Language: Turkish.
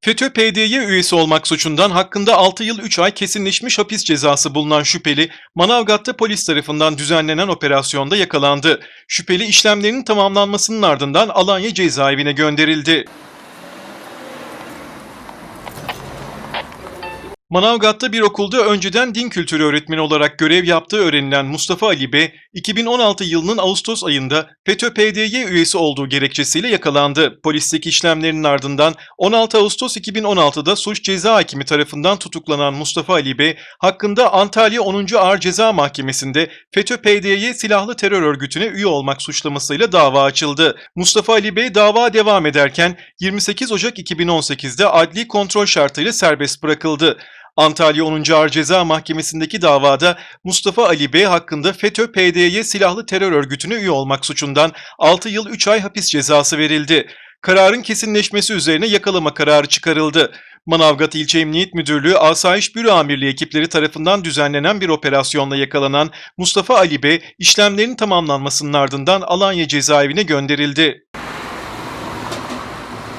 FETÖ PDY üyesi olmak suçundan hakkında 6 yıl 3 ay kesinleşmiş hapis cezası bulunan şüpheli, Manavgat'ta polis tarafından düzenlenen operasyonda yakalandı. Şüpheli işlemlerinin tamamlanmasının ardından Alanya cezaevine gönderildi. Manavgat'ta bir okulda önceden din kültürü öğretmeni olarak görev yaptığı öğrenilen Mustafa Ali B, 2016 yılının Ağustos ayında FETÖ-PDY üyesi olduğu gerekçesiyle yakalandı. Polisteki işlemlerinin ardından 16 Ağustos 2016'da suç ceza hakimi tarafından tutuklanan Mustafa Ali B, hakkında Antalya 10. Ağır Ceza Mahkemesi'nde FETÖ-PDY silahlı terör örgütüne üye olmak suçlamasıyla dava açıldı. Mustafa Ali Bey dava devam ederken 28 Ocak 2018'de adli kontrol şartıyla serbest bırakıldı. Antalya 10. Ağır Ceza Mahkemesi'ndeki davada Mustafa Ali Bey hakkında FETÖ-PDY silahlı terör örgütüne üye olmak suçundan 6 yıl 3 ay hapis cezası verildi. Kararın kesinleşmesi üzerine yakalama kararı çıkarıldı. Manavgat İlçe Emniyet Müdürlüğü Asayiş Büro Amirliği ekipleri tarafından düzenlenen bir operasyonla yakalanan Mustafa Ali Bey işlemlerin tamamlanmasının ardından Alanya cezaevine gönderildi.